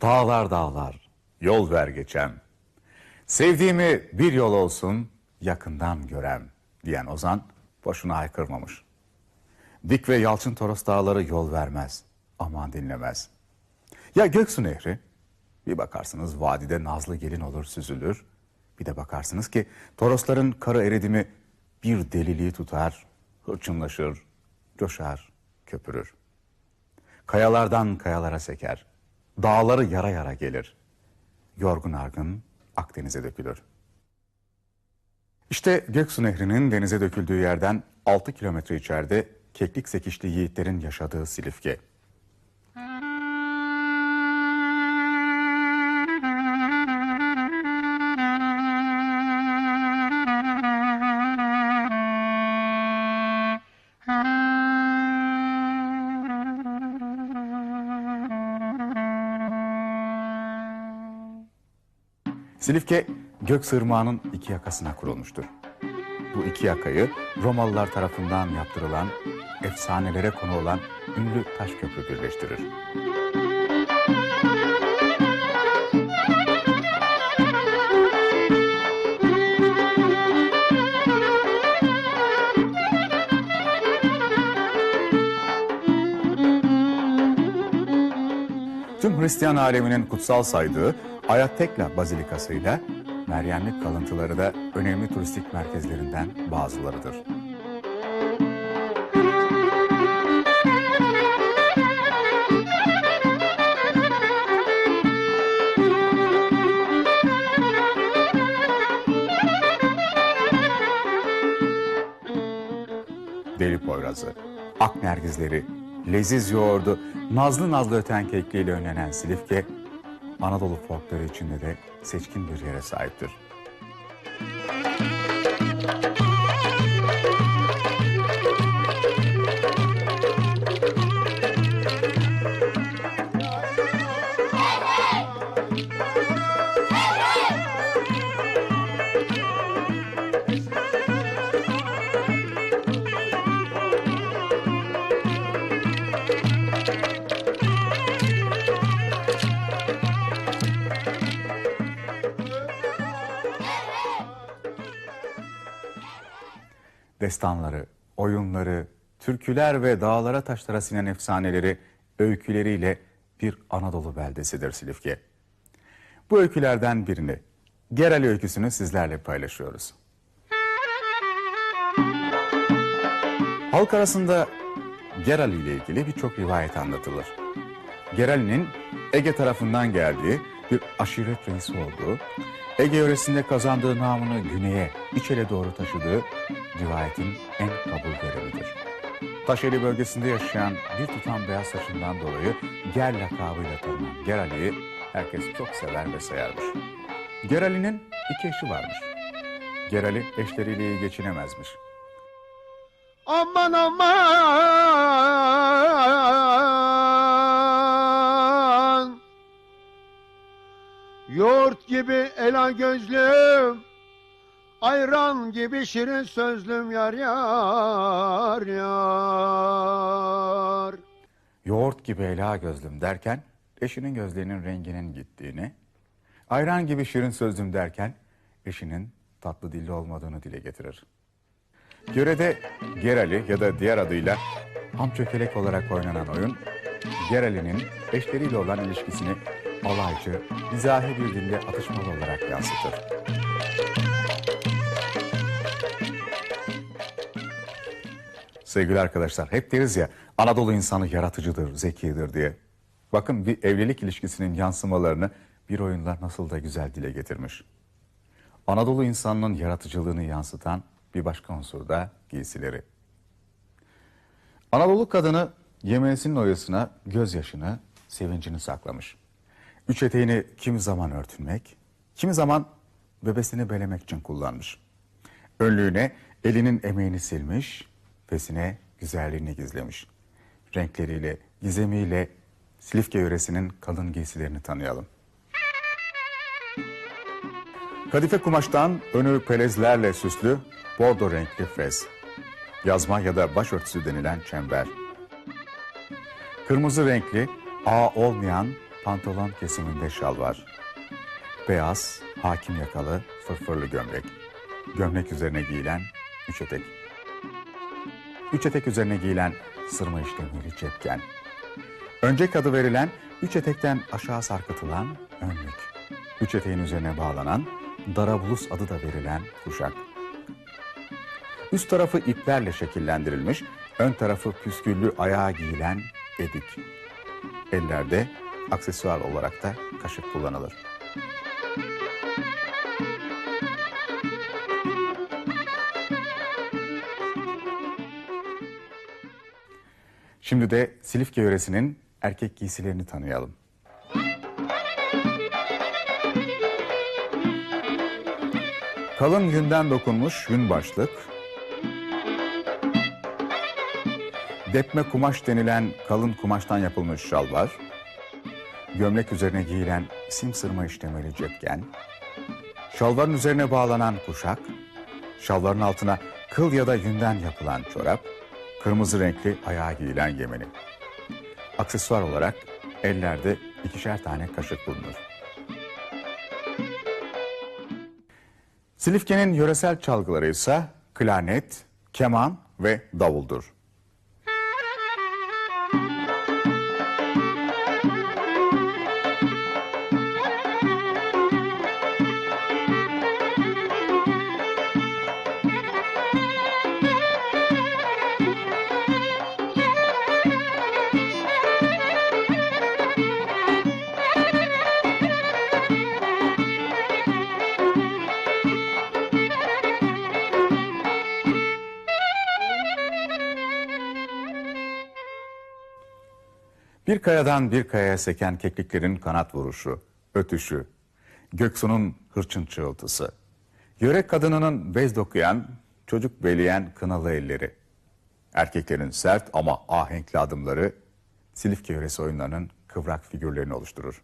Dağlar dağlar, yol ver geçem. Sevdiğimi bir yol olsun, yakından görem diyen Ozan boşuna haykırmamış. Dik ve Yalçın Toros dağları yol vermez, aman dinlemez. Ya Göksu Nehri, bir bakarsınız vadide nazlı gelin olur süzülür. Bir de bakarsınız ki Torosların karı eridimi bir deliliği tutar, hırçınlaşır, coşar, köpürür. Kayalardan kayalara seker, dağları yara yara gelir. Yorgun argın Akdeniz'e dökülür. İşte Göksu Nehri'nin denize döküldüğü yerden 6 kilometre içeride keklik sekişli yiğitlerin yaşadığı Silifke. Silifke gök sırmağının iki yakasına kurulmuştur. Bu iki yakayı Romalılar tarafından yaptırılan, efsanelere konu olan ünlü taş köprü birleştirir. Tüm Hristiyan aleminin kutsal saydığı Ayatekla Bazilikası ile Meryemlik kalıntıları da önemli turistik merkezlerinden bazılarıdır. Deli Poyrazı, ak nergizleri, leziz yoğurdu, nazlı nazlı öten kekliğiyle önlenen Silifke, Anadolu folkları içinde de seçkin bir yere sahiptir. Destanları, oyunları, türküler ve dağlara taşlara sinen efsaneleri, öyküleriyle bir Anadolu beldesidir Silifke. Bu öykülerden birini, Gerel öyküsünü sizlerle paylaşıyoruz. Halk arasında Geral ile ilgili birçok rivayet anlatılır. Geral'in Ege tarafından geldiği bir aşiret reisi olduğu, Ege yöresinde kazandığı namını güneye, İçel'e doğru taşıdığı rivayetin en kabul görenidir. Taşeli bölgesinde yaşayan bir tutam beyaz saçından dolayı Ger lakabıyla tanınan Gerali'yi herkes çok sever ve sayarmış. Gerali'nin iki eşi varmış. Gerali eşleriyle iyi geçinemezmiş. Aman aman Yoğurt gibi ela gözlüm Ayran gibi şirin sözlüm yar yar yar yoğurt gibi ela gözlüm derken eşinin gözlerinin renginin gittiğini, ayran gibi şirin sözlüm derken eşinin tatlı dilli olmadığını dile getirir. Yörede Gerali ya da diğer adıyla Hamçökelek olarak oynanan oyun, Gerali'nin eşleriyle olan ilişkisini alaycı, mizahi bir dille atışmalı olarak yansıtır. Sevgili arkadaşlar hep deriz ya Anadolu insanı yaratıcıdır, zekidir diye. Bakın bir evlilik ilişkisinin yansımalarını bir oyunla nasıl da güzel dile getirmiş. Anadolu insanının yaratıcılığını yansıtan bir başka unsur da giysileri. Anadolu kadını yemeğinin oyasına gözyaşını, sevincini saklamış. Üç eteğini kimi zaman örtünmek, kimi zaman bebesini belemek için kullanmış. Önlüğüne elinin emeğini silmiş, fesine güzelliğini gizlemiş. Renkleriyle, gizemiyle Silifke yöresinin kalın giysilerini tanıyalım. Kadife kumaştan önü pelezlerle süslü bordo renkli fez. Yazma ya da başörtüsü denilen çember. Kırmızı renkli ağ olmayan pantolon kesiminde şalvar. Beyaz, hakim yakalı, fırfırlı gömlek. Gömlek üzerine giyilen üç etek. Üç etek üzerine giyilen sırma işlemeli cepken. Öncek adı verilen üç etekten aşağı sarkıtılan önlük. Üç eteğin üzerine bağlanan darabulus adı da verilen kuşak. Üst tarafı iplerle şekillendirilmiş, ön tarafı püsküllü ayağa giyilen edik. Ellerde aksesuar olarak da kaşık kullanılır. Şimdi de Silifke yöresinin erkek giysilerini tanıyalım. Kalın yünden dokunmuş yün başlık, depme kumaş denilen kalın kumaştan yapılmış şalvar, gömlek üzerine giyilen simsırma işlemeli cepken, şalvarın üzerine bağlanan kuşak, şalvarın altına kıl ya da yünden yapılan çorap, kırmızı renkli ayağa giyilen yemeni. Aksesuar olarak ellerde ikişer tane kaşık bulunur. Silifke'nin yöresel çalgıları ise klarnet, keman ve davuldur. Bir kayadan bir kayaya seken kekliklerin kanat vuruşu, ötüşü, göksunun hırçın çığıltısı, yörek kadınının bez dokuyan, çocuk beleyen kınalı elleri, erkeklerin sert ama ahenkli adımları Silifke yöresi oyunlarının kıvrak figürlerini oluşturur.